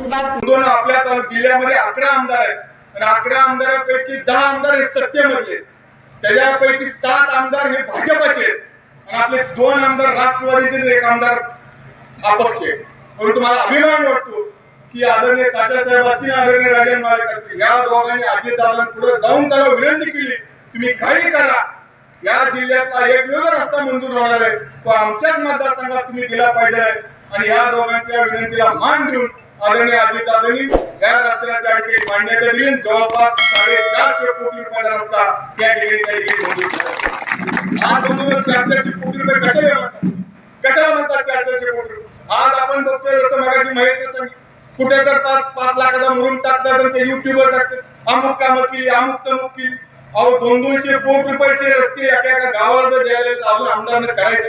दोन आपल्या जिल्ह्यामध्ये अकरा आमदार आहेत. आणि अकरा आमदारांपैकी दहा आमदार हे सत्तेमधले त्याच्यापैकी सात आमदार हे भाजपाचे आहेत. आणि आपले दोन आमदार राष्ट्रवादीचे एक आमदार अपक्ष आहेत. परंतु मला अभिमान वाटतो की आदरणीय तात्यासाहेबांची आणि आदरणीय राजन मालिकाची या दोघांनी अजितदादांपुढे जाऊन त्याला विनंती केली तुम्ही काही करा. या जिल्ह्यातला एकमेव रस्ता मंजूर होणार आहे. तो आमच्याच मतदारसंघात तुम्ही दिला पाहिजे आणि या दोघांच्या विनंतीला मान देऊन आदरणीय अजितदादांनी या रस्त्याला त्या ठिकाणी मान्यता दिली. जवळपास साडेचारशे कोटी रुपयाचा रस्ता त्या ठिकाणी त्या ठिकाणी मंजूर झाला. आज बंधूंनो चारशे कोटी रुपये कशाला म्हणतात कशाला म्हणतात चारशे कोटी? आज आपण बघतोय जसं मगाशी महेश सांगितलं. कुठे तर पाच पाच लाखाचा मुरुम टाकतात आणि ते युट्यूबवर टाकतात. अमुक कामं केली अमुक तमुक केली. अहो दोन दोनशे कोटी रुपयाचे रस्ते एका एका गावाला जर द्यायला अजून आमदारांना करायचं.